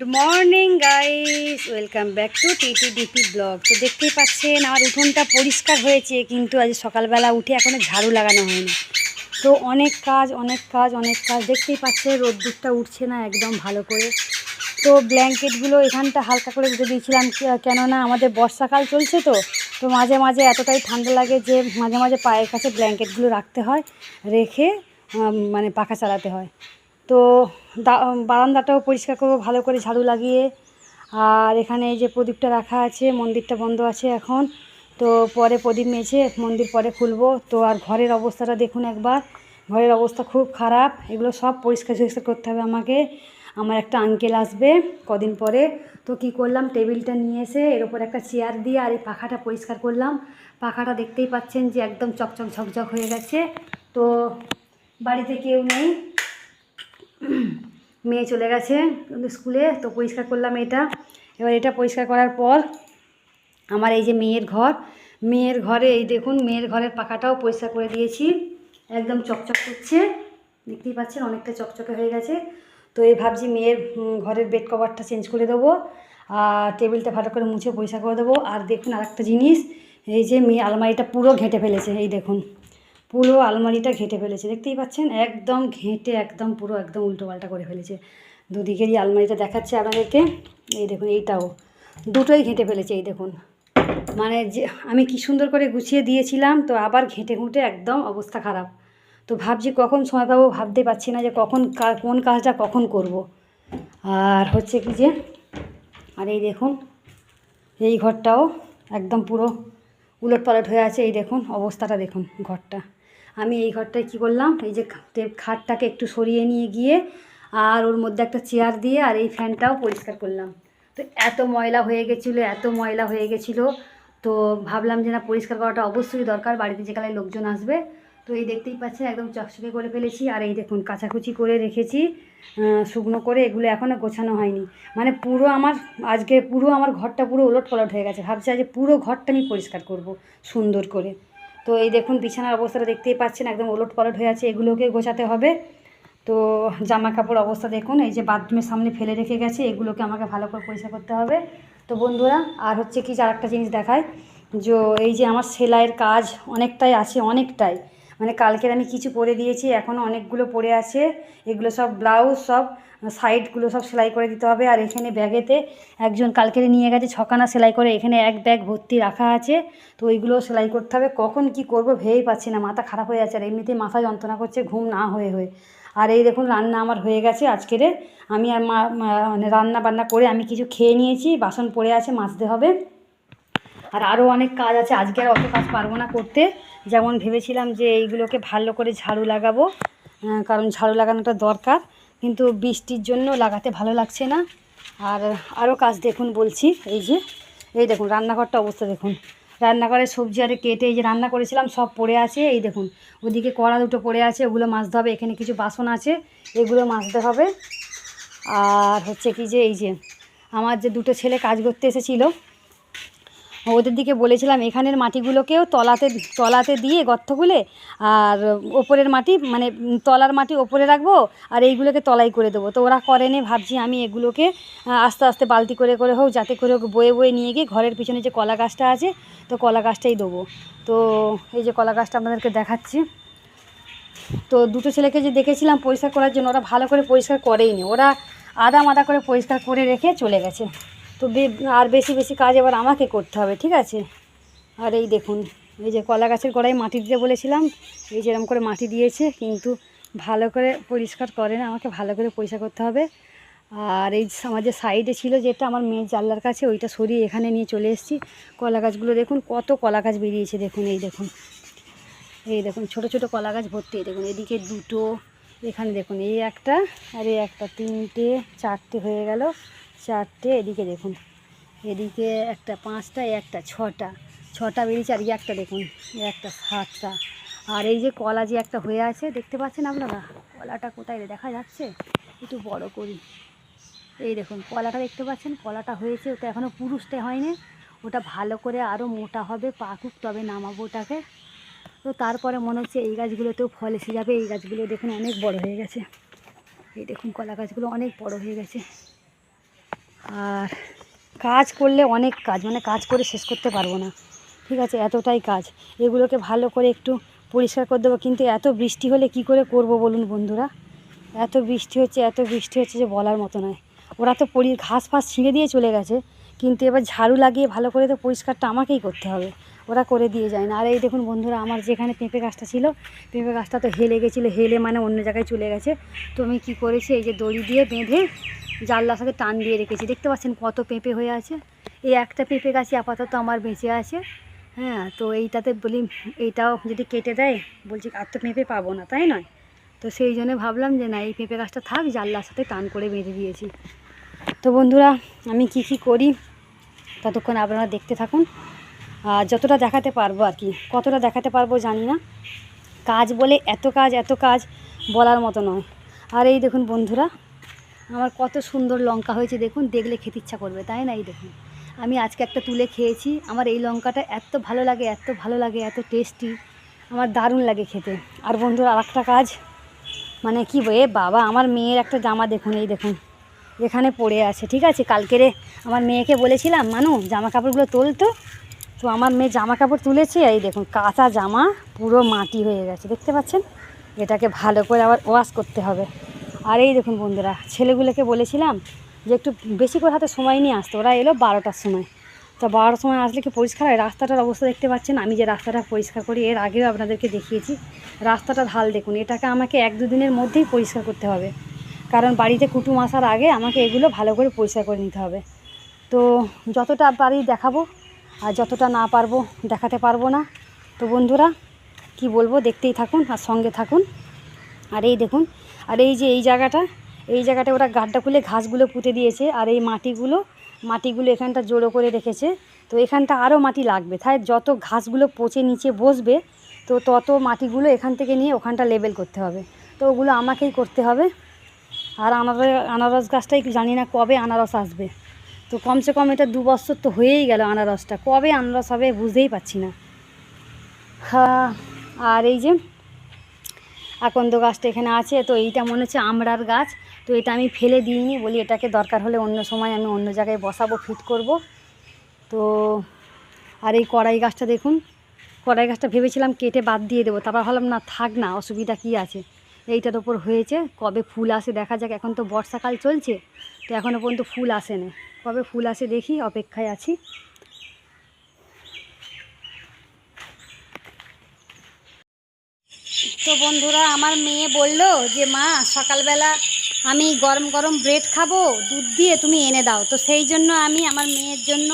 Good morning guys welcome back to TT DP blog তো দেখতেই পাচ্ছেন, আমার উঠোনটা পরিষ্কার হয়েছে, কিন্তু আজ সকালবেলা উঠে এখনও ঝাড়ু লাগানো হয়নি। তো অনেক কাজ অনেক কাজ অনেক কাজ। দেখতেই পাচ্ছেন, রোদ্দুরটা উঠছে না একদম ভালো করে। তো ব্ল্যাঙ্কেটগুলো এখানটা হালকা করে দিতে দিয়েছিলাম, কেননা আমাদের বর্ষাকাল চলছে তো। তো মাঝে মাঝে এতটাই ঠান্ডা লাগে যে মাঝে মাঝে পায়ের কাছে ব্ল্যাঙ্কেটগুলো রাখতে হয়, রেখে মানে পাখা চালাতে হয়। তো বারান্দাটাও পরিষ্কার করব, ভালো করে ঝাড়ু লাগিয়ে। আর এখানে এই যে প্রদীপটা রাখা আছে, মন্দিরটা বন্ধ আছে এখন। তো পরে প্রদীপ মেছে মন্দির পরে খুলবো। তো আর ঘরের অবস্থাটা দেখুন একবার। ঘরের অবস্থা খুব খারাপ। এগুলো সব পরিষ্কার পরিষ্কার করতে হবে আমাকে। আমার একটা আঙ্কেল আসবে কদিন পরে। তো কি করলাম, টেবিলটা নিয়ে এসে এর উপর একটা চেয়ার দিয়ে আর এই পাখাটা পরিষ্কার করলাম। পাখাটা দেখতেই পাচ্ছেন যে একদম চকচক ঝকঝক হয়ে গেছে। তো বাড়িতে কেউ নেই। মেয়ে চলে গেছে স্কুলে, তো পরিষ্কার করলাম এটা। এবার এটা পরিষ্কার করার পর আমার এই যে মেয়ের ঘর, মেয়ের ঘরে এই দেখুন, মেয়ের ঘরের পাখাটাও পরিষ্কার করে দিয়েছি। একদম চকচক করছে, দেখতেই পাচ্ছেন অনেকটা চকচকে হয়ে গেছে। তো এই ভাবছি মেয়ের ঘরের বেড কভারটা চেঞ্জ করে দেবো, আর টেবিলটা ভালো করে মুছে পরিষ্কার করে দেবো। আর দেখুন আরেকটা জিনিস, এই যে মেয়ে আলমারিটা পুরো ঘেঁটে ফেলেছে, এই দেখুন। পুরো আলমারিটা ঘেঁটে ফেলেছে, দেখতেই পাচ্ছেন? একদম ঘেঁটে, একদম পুরো, একদম উল্টো পাল্টা করে ফেলেছে। দুদিকেরই আলমারিটা দেখাচ্ছে আপনাদেরকে। এই দেখুন, এইটাও। দুটোই ঘেঁটে ফেলেছে, এই দেখুন। মানে যে, আমি কি সুন্দর করে গুছিয়ে দিয়েছিলাম, তো আবার ঘেঁটে ঘুঁটে একদম অবস্থা খারাপ। তো ভাবছি কখন সময় পাবো ভাবতে পারছি না যে কখন কোন কাজটা কখন করব। আর হচ্ছে কি যে, আর এই দেখুন, এই ঘরটাও একদম পুরো উলট পালট হয়ে আছে, এই দেখুন অবস্থাটা দেখুন ঘরটা। আমি এই ঘরটায় কি করলাম? এই যে খাটটাকে একটু সরিয়ে নিয়ে গিয়ে আর ওর মধ্যে একটা চেয়ার দিয়ে আর এই ফ্যানটাও পরিষ্কার করলাম। তো এত ময়লা হয়ে গেছিল, এত ময়লা হয়ে গেছিল। তো ভাবলাম যে না, পরিষ্কার করাটা অবশ্যই দরকার। বাড়িতে যেখানে লোকজন আসবে। তো এই দেখতেই পাচ্ছেন, একদম চকচকে করে ফেলেছি। আর এই দেখুন, কাচাকুচি করে রেখেছি। শুকনো করে এগুলো এখনও গোছানো হয়নি। মানে পুরো আমার, আজকে পুরো আমার ঘরটা পুরো ওলট পলট হয়ে গেছে। ভাবছি আজকে পুরো ঘরটা আমি পরিষ্কার করব সুন্দর করে। তো এই দেখুন, বিছানার অবস্থাটা দেখতেই পাচ্ছেন, একদম ওলট পালট হয়ে আছে। এগুলোকে গোছাতে হবে। তো জামা কাপড় অবস্থা দেখুন, এই যে বাথরুমের সামনে ফেলে রেখে গেছে, এগুলোকে আমাকে ভালো করে পরিষ্কার করতে হবে। তো বন্ধুরা, আর হচ্ছে কি যে আরেকটা জিনিস দেখায় যে এই যে আমার সেলাইয়ের কাজ অনেকটাই আছে, অনেকটাই। মানে কালকের আমি কিছু পরে দিয়েছি এখনও অনেকগুলো পরে আছে। এগুলো সব ব্লাউজ, সব সাইডগুলো সব সেলাই করে দিতে হবে। আর এখানে ব্যাগেতে একজন কালকের নিয়ে গেছে, ছখানা সেলাই করে। এখানে এক ব্যাগ ভর্তি রাখা আছে। তো ওইগুলো সেলাই করতে হবে। কখন কি করব ভেবেই পাচ্ছি না। মাথা খারাপ হয়ে যাচ্ছে আর এমনিতেই মাথা যন্ত্রণা করছে, ঘুম না হয়ে হয়ে। আর এই দেখুন, রান্না আমার হয়ে গেছে আজকেরে। আমি আর মা মানে রান্না বান্না করে আমি কিছু খেয়ে নিয়েছি। বাসন পড়ে আছে, মাজতে হবে। আর আরও অনেক কাজ আছে। আজকে আর অত কাজ পারব না করতে। যেমন ভেবেছিলাম যে এইগুলোকে ভালো করে ঝাড়ু লাগাবো। কারণ ঝাড়ু লাগানোটা দরকার। কিন্তু বৃষ্টির জন্য লাগাতে ভালো লাগছে না। আর আরও কাজ দেখুন বলছি, এই যে, এই দেখুন রান্নাঘরটা অবস্থা দেখুন। রান্নাঘরে সবজি আরে কেটে এই যে রান্না করেছিলাম, সব পড়ে আছে, এই দেখুন। ওদিকে কড়া দুটো পড়ে আছে, ওগুলো মাজতে হবে, এখানে কিছু বাসন আছে, এগুলো মাজতে হবে। আর হচ্ছে কি যে, এই যে, আমার যে দুটো ছেলে কাজ করতে এসেছিল ওদের দিকে বলেছিলাম, এখানের মাটিগুলোকেও তলাতে তলাতে দিয়ে গর্ত খুলে আর ওপরের মাটি মানে তলার মাটি ওপরে রাখব আর এইগুলোকে তলাই করে দেবো। তো ওরা করেনি ভাবছি আমি এগুলোকে আস্তে আস্তে বালতি করে করে হোক, যাতে করে হোক বয়ে বয়ে নিয়ে গিয়ে ঘরের পিছনে যে কলা গাছটা আছে, তো কলা গাছটাই দেবো। তো এই যে কলা গাছটা আপনাদেরকে দেখাচ্ছি। তো দুটো ছেলেকে যে দেখেছিলাম পরিষ্কার করার জন্য, ওরা ভালো করে পরিষ্কার করেইনি ওরা আদা মাদা করে পরিষ্কার করে রেখে চলে গেছে। তো আর বেশি বেশি কাজ এবার আমাকে করতে হবে, ঠিক আছে? আর এই দেখুন, এই যে কলা গাছের গোড়ায় মাটি দিতে বলেছিলাম, এই যেরকম করে মাটি দিয়েছে, কিন্তু ভালো করে পরিষ্কার করে না, আমাকে ভালো করে পরিষ্কার করতে হবে। আর এই আমার যে সাইডে ছিল যেটা আমার মেয়ের জানলার কাছে, ওইটা সরিয়ে এখানে নিয়ে চলে এসেছি। কলা গাছগুলো দেখুন, কত কলা গাছ বেরিয়েছে, দেখুন, এই দেখুন। এই দেখুন, ছোট ছোট কলা গাছ ভর্তি দেখুন, এদিকে দুটো, এখানে দেখুন, এই একটা, আর এই একটা তিনটে, চারটে হয়ে গেল। চারটে, এদিকে দেখুন। এদিকে একটা পাঁচটা একটা ছটা। ছটা বেরিয়েছে, আর একটা দেখুন একটা সাতটা। আর এই যে কলা যে একটা হয়ে আছে, দেখতে পাচ্ছেন আপনারা? কলাটা কোথায় দেখা যাচ্ছে? একটু বড় করি। এই দেখুন, কলাটা দেখতে পাচ্ছেন? কলাটা হয়েছে, ওটা এখনও পুরুষটা হয়নি। ওটা ভালো করে আরও মোটা হবে, পাকুক, তবে নামাবো ওটাকে। তো তারপরে মনে হচ্ছে এই গাছগুলোতেও ফল এসে যাবে। এই গাছগুলো দেখুন, অনেক বড় হয়ে গেছে। এই দেখুন, কলা গাছগুলো অনেক বড় হয়ে গেছে। আর কাজ করলে অনেক কাজ মানে কাজ করে শেষ করতে পারব না। ঠিক আছে? এতটাই কাজ। এগুলোকে ভালো করে একটু পরিষ্কার করে দেবো। কিন্তু এত বৃষ্টি হলে কি করে করব বলুন বন্ধুরা? এত বৃষ্টি হচ্ছে, এত বৃষ্টি হচ্ছে যে বলার মতো নয়। ওরা তো পরি, ঘাস ফাস ছিঁড়ে দিয়ে চলে গেছে। কিন্তু এবার ঝাড়ু লাগিয়ে ভালো করে তো পরিষ্কারটা আমাকেই করতে হবে। ওরা করে দিয়ে যায় না। আর এই দেখুন বন্ধুরা, আমার যেখানে পেঁপে গাছটা ছিল, পেঁপে গাছটা তো হেলে গেছিল। হেলে মানে অন্য জায়গায় চলে গেছে। তো আমি কী করেছি? এই যে দড়ি দিয়ে বেঁধে জানলার সাথে টান দিয়ে রেখেছি। দেখতে পাচ্ছেন কত পেঁপে হয়ে আছে। এই একটা পেঁপে গাছই আপাতত আমার বেঁচে আছে। হ্যাঁ তো এইটাতে বলি, এইটাও যদি কেটে দেয়, বলছি আর তো পেঁপে পাবো না, তাই নয়? তো সেই জন্য ভাবলাম যে না, এই পেঁপে গাছটা থাক, জানলার সাথে টান করে বেঁধে দিয়েছি। তো বন্ধুরা, আমি কি কি করি? ততক্ষণ আপনারা দেখতে থাকুন। আর যতটা দেখাতে পারব আর কি, কতটা দেখাতে পারব জানি না। কাজ বলে এত কাজ এত কাজ বলার মতো নয়। আর এই দেখুন বন্ধুরা আমার কত সুন্দর লঙ্কা হয়েছে, দেখুন, দেখলে খেতে ইচ্ছা করবে, তাই না? এই দেখুন, আমি আজকে একটা তুলে খেয়েছি, আমার এই লঙ্কাটা এত ভালো লাগে, এত ভালো লাগে, এত টেস্টি আমার দারুণ লাগে খেতে। আর বন্ধুর আর একটা কাজ মানে কি এ বাবা, আমার মেয়ের একটা জামা দেখুন, এই দেখুন, এখানে পড়ে আছে, ঠিক আছে? কালকেরে আমার মেয়েকে বলেছিলাম, মানু জামা কাপড়গুলো তোলতো তো আমার মেয়ে জামা কাপড় তুলেছে, এই দেখুন, কাঁচা জামা, পুরো মাটি হয়ে গেছে, দেখতে পাচ্ছেন? এটাকে ভালো করে আবার ওয়াশ করতে হবে। আর এই দেখুন বন্ধুরা, ছেলেগুলোকে বলেছিলাম যে একটু বেশি করে হাতে সময় নিয়ে আসতো। ওরা এলো বারোটার সময়। তো বারোটার সময় আসলে কি পরিষ্কার হয়? রাস্তাটার অবস্থা দেখতে পাচ্ছেন? আমি যে রাস্তাটা পরিষ্কার করি, এর আগেও আপনাদেরকে দেখিয়েছি। রাস্তাটা ঢাল দেখুন, এটাকে আমাকে এক দুদিনের মধ্যেই পরিষ্কার করতে হবে। কারণ বাড়িতে কুটুম আসার আগে আমাকে এগুলো ভালো করে পরিষ্কার করে নিতে হবে। তো যতটা পারি দেখাবো, আর যতটা না পারব দেখাতে পারব না। তো বন্ধুরা, কি বলব? দেখতেই থাকুন আর সঙ্গে থাকুন। আর এই দেখুন আর এই যে এই জায়গাটা এই জায়গাটা ওরা গাড্ডা খুলে ঘাসগুলো পুঁতে দিয়েছে আর এই মাটিগুলো মাটিগুলো এখানটা জোড়ো করে রেখেছে। তো এখানটা আরও মাটি লাগবে। তাই যত ঘাসগুলো পচে নিচে বসবে, তো তত মাটিগুলো এখান থেকে নিয়ে ওখানটা লেবেল করতে হবে। তো ওগুলো আমাকেই করতে হবে। আর আনারস আনারস গাছটাই জানি না কবে আনারস আসবে। তো কমসে কম এটা দু বছর তো হয়েই গেল আনারসটা। কবে আনারস হবে বুঝতেই পারছি না। আর এই যে আকন্দ গাছটা এখানে আছে, তো এইটা মনে হচ্ছে আমড়ার গাছ। তো এটা আমি ফেলে দিইনি, বলি এটাকে দরকার হলে অন্য সময় আমি অন্য জায়গায় বসাবো, ফিট করব। তো আর এই কড়াই গাছটা দেখুন, কড়াই গাছটা ভেবেছিলাম কেটে বাদ দিয়ে দেবো, তারপর ভাবলাম না, থাক না, অসুবিধা কী আছে? এইটার ওপর হয়েছে, কবে ফুল আসে দেখা যাক, এখন তো বর্ষাকাল চলছে, তো এখনও পর্যন্ত ফুল আসে না কবে ফুল আসে দেখি, অপেক্ষায় আছি। তো বন্ধুরা, আমার মেয়ে বলল যে, মা, সকালবেলা আমি গরম গরম ব্রেড খাব, দুধ দিয়ে তুমি এনে দাও। তো সেই জন্য আমি আমার মেয়ের জন্য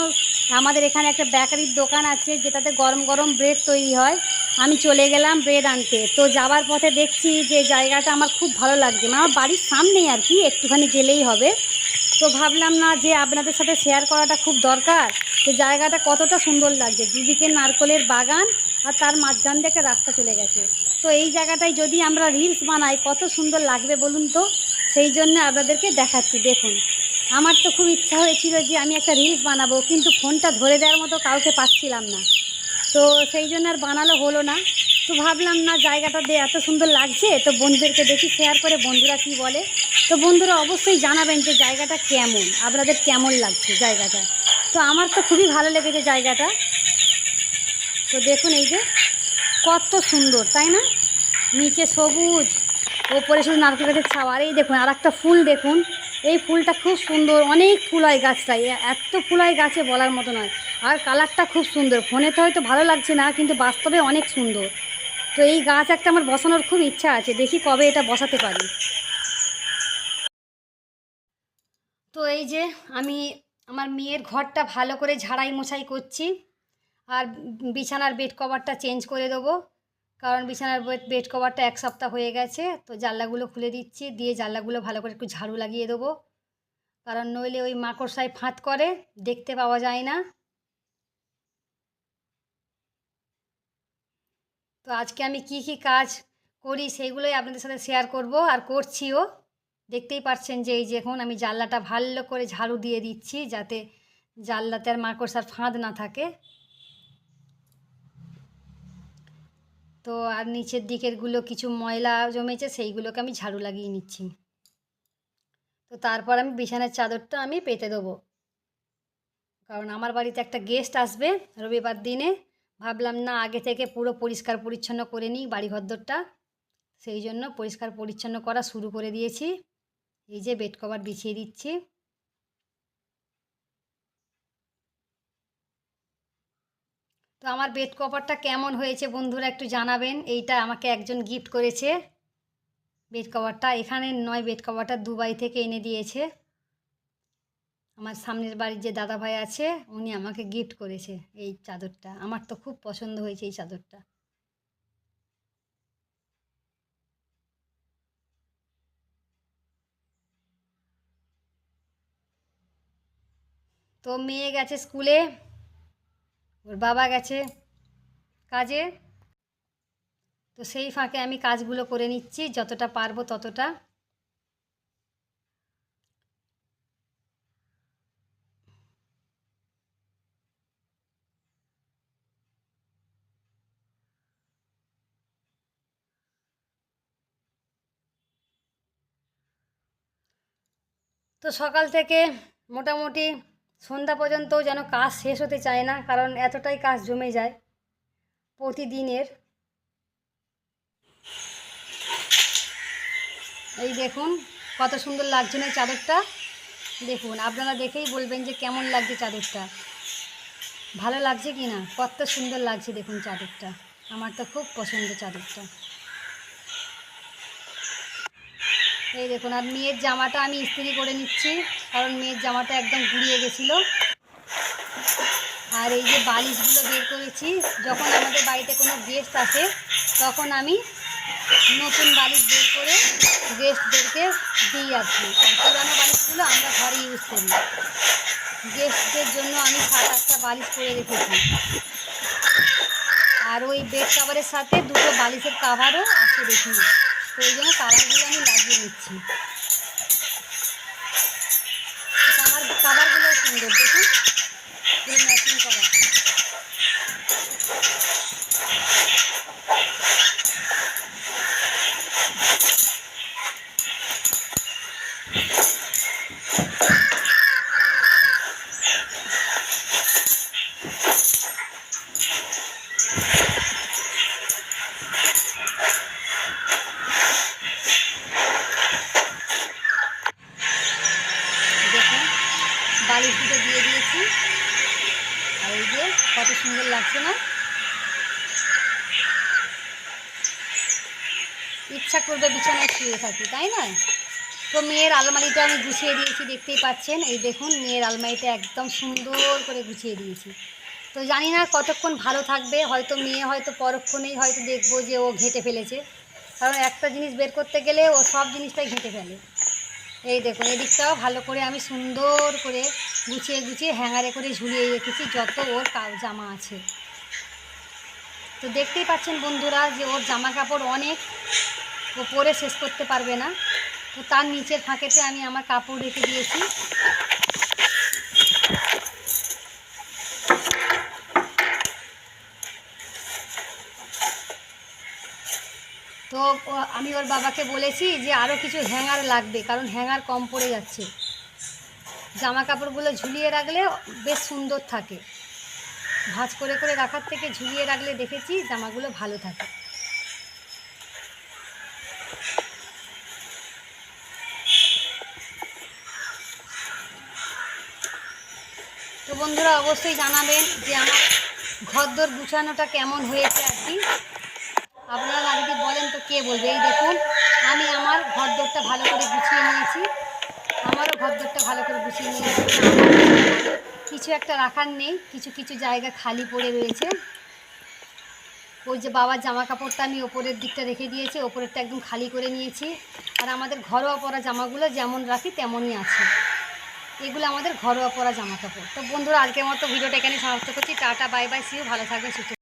আমাদের এখানে একটা বেকারির দোকান আছে, যেটাতে গরম গরম ব্রেড তৈরি হয়। আমি চলে গেলাম ব্রেড আনতে। তো যাওয়ার পথে দেখছি যে, জায়গাটা আমার খুব ভালো লাগছে। মানে আমার বাড়ির সামনেই আর কি, একটুখানি গেলেই হবে। তো ভাবলাম না যে, আপনাদের সাথে শেয়ার করাটা খুব দরকার। তো জায়গাটা কতটা সুন্দর লাগছে। দুদিকে নারকলের বাগান আর তার মাঝখান দিয়ে একটা রাস্তা চলে গেছে। তো এই জায়গাটায় যদি আমরা রিলস বানাই, কত সুন্দর লাগবে বলুন তো? সেই জন্য আপনাদেরকে দেখাচ্ছি, দেখুন। আমার তো খুব ইচ্ছা হয়েছিল যে আমি একটা রিলস বানাবো, কিন্তু ফোনটা ধরে দেওয়ার মতো কাউকে পাচ্ছিলাম না। তো সেই জন্য আর বানালো হলো না। তো ভাবলাম, না, জায়গাটা দিয়ে এত সুন্দর লাগছে, তো বন্ধুদেরকে দেখি শেয়ার করে বন্ধুরা কি বলে। তো বন্ধুরা অবশ্যই জানাবেন যে জায়গাটা কেমন, আপনাদের কেমন লাগছে জায়গাটা। তো আমার তো খুবই ভালো লেগেছে জায়গাটা। তো দেখুন এই যে কত সুন্দর, তাই না? নিচে সবুজ, ওপরে শুধু নারকেল গাছের ছাওয়া। আর এই দেখুন আর একটা ফুল দেখুন। এই ফুলটা খুব সুন্দর, অনেক ফুল হয় গাছটায় এত ফুল হয় গাছে বলার মতো নয়। আর কালারটা খুব সুন্দর। ফোনে তো হয়তো ভালো লাগছে না, কিন্তু বাস্তবে অনেক সুন্দর। তো এই গাছ একটা আমার বসানোর খুব ইচ্ছা আছে। দেখি কবে এটা বসাতে পারি। তো এই যে আমি আমার মেয়ের ঘরটা ভালো করে ঝাড়াই মোছাই করছি। আর বিছানার বেড কভারটা চেঞ্জ করে দেবো। কারণ বিছানার বেড কভারটা এক সপ্তাহ হয়ে গেছে, তো জানলাগুলো খুলে দিচ্ছি, দিয়ে জানলাগুলো ভালো করে একটু ঝাড়ু লাগিয়ে দেবো। কারণ নইলে ওই মাকড়সায় ফাঁদ করে, দেখতে পাওয়া যায় না। তো আজকে আমি কি কি কাজ করি সেইগুলোই আপনাদের সাথে শেয়ার করব আর করছিও। দেখতেই পাচ্ছেন যে এই যে এখন আমি জানলাটা ভালো করে ঝাড়ু দিয়ে দিচ্ছি, যাতে জানলাতে আর মাকড়সার ফাঁদ না থাকে। তো আর নিচের দিকেরগুলো কিছু ময়লা জমেছে, সেইগুলোকে আমি ঝাড়ু লাগিয়ে নিচ্ছি। তো তারপর আমি বিছানার চাদরটা আমি পেতে দেবো। কারণ আমার বাড়িতে একটা গেস্ট আসবে রবিবার দিনে। ভাবলাম, না, আগে থেকে পুরো পরিষ্কার পরিচ্ছন্ন করে নিই বাড়ি ঘরদোরটা সেই জন্য পরিষ্কার পরিচ্ছন্ন করা শুরু করে দিয়েছি। এই যে বেড কভার বিছিয়ে দিচ্ছি। তো আমার বেড কভারটা কেমন হয়েছে বন্ধুরা একটু জানাবেন। এইটা আমাকে একজন গিফট করেছে। বেড কভারটা এখানে নয় বেড কভারটা দুবাই থেকে এনে দিয়েছে। আমার সামনের বাড়ির যে দাদা ভাই আছে, উনি আমাকে গিফট করেছে এই চাদরটা। আমার তো খুব পছন্দ হয়েছে এই চাদরটা। তো মেয়ে গেছে স্কুলে। ওর বাবা গেছে কাজে। তো সেই ফাঁকে আমি কাজগুলো করে নিচ্ছি, যতটা পারব ততটা। তো সকাল থেকে মোটামুটি সন্ধ্যা পর্যন্ত যেন কাজ শেষ হতে চায় না, কারণ এতটাই কাজ জমে যায় প্রতিদিনের। এই দেখুন, কত সুন্দর লাগছে না চাদরটা? দেখুন, আপনারা দেখেই বলবেন যে কেমন লাগছে চাদরটা। ভালো লাগছে কি না? কত সুন্দর লাগছে দেখুন চাদরটা। আমার তো খুব পছন্দ চাদরটা। এই দেখুন, আর মেয়ের জামাটা আমি ইস্ত্রি করে নিচ্ছি, কারণ মেয়ের জামাটা একদম গুড়িয়ে গেছিল। আর এই যে বালিশগুলো বের করেছি, যখন আমাদের বাড়িতে কোনো গেস্ট আসে, তখন আমি নতুন বালিশ বের করে গেস্টদেরকে দিই আর কি। পুরানো বালিশগুলো আমরা ঘরে ইউজ করি। গেস্টদের জন্য আমি সাত আটটা বালিশ করে রেখেছি। আর ওই বেড কাভারের সাথে দুটো বালিশের কাভারও আছে দেখি জন্য কাভারগুলো আমি লাগিয়ে নিচ্ছি। কাভার কাভারগুলো সুন্দর দেখুন। দিয়েছি। আর এই যে কত সুন্দর লাগছে না? ইচ্ছা করবে বিছানায় শুয়ে থাকি, তাই না তো মেয়ের আলমারিটা আমি গুছিয়ে দিয়েছি, দেখতেই পাচ্ছেন। এই দেখুন, মেয়ের আলমারিটা একদম সুন্দর করে গুছিয়ে দিয়েছি। তো জানি না কতক্ষণ ভালো থাকবে, হয়তো মেয়ে হয়তো পরক্ষণেই হয়তো দেখব যে ও ঘেঁটে ফেলেছে। কারণ একটা জিনিস বের করতে গেলে ও সব জিনিসটাই ঘেঁটে ফেলে। এই দেখুন, এদিকটাও ভালো করে আমি সুন্দর করে গুছিয়ে গুছিয়ে হ্যাঙ্গারে করে ঝুলিয়ে রেখেছি যত ওর জামা আছে। তো দেখতেই পাচ্ছেন বন্ধুরা যে ওর জামা কাপড় অনেক ও পরে শেষ করতে পারবে না। তো তার নিচের ফাঁকেতে আমি আমার কাপড় রেখে দিয়েছি। তো আমি ওর বাবাকে বলেছি যে আরও কিছু হ্যাঙ্গার লাগবে, কারণ হ্যাঙ্গার কম পড়ে যাচ্ছে। জামা কাপড়গুলো ঝুলিয়ে রাখলে বেশ সুন্দর থাকে। ভাঁজ করে করে রাখার থেকে ঝুলিয়ে রাখলে দেখেছি জামাগুলো ভালো থাকে। তো বন্ধুরা, অবশ্যই জানাবেন যে আমার ঘরদোর গুছানোটা কেমন হয়েছে আর কি। আপনারা যদি বলেন কে বলবে? এই দেখুন, আমি আমার ঘর দরটা ভালো করে গুছিয়ে নিয়েছি। আমারও ঘর দরটা ভালো করে গুছিয়ে নিয়েছি কিছু একটা রাখার নেই, কিছু কিছু জায়গা খালি পড়ে রয়েছে। ওই যে বাবার জামা কাপড়টা আমি ওপরের দিকটা রেখে দিয়েছি, ওপরেরটা একদম খালি করে নিয়েছি। আর আমাদের ঘরোয়া পরা জামাগুলো যেমন রাখি তেমনই আছে। এগুলো আমাদের ঘরোয়া পরা জামা কাপড় তো বন্ধুরা, আজকের মতো ভিডিওটা এখানে সমাপ্ত করছি। টাটা, বাই বাই সিও ভালো থাকবেন, সুস্থ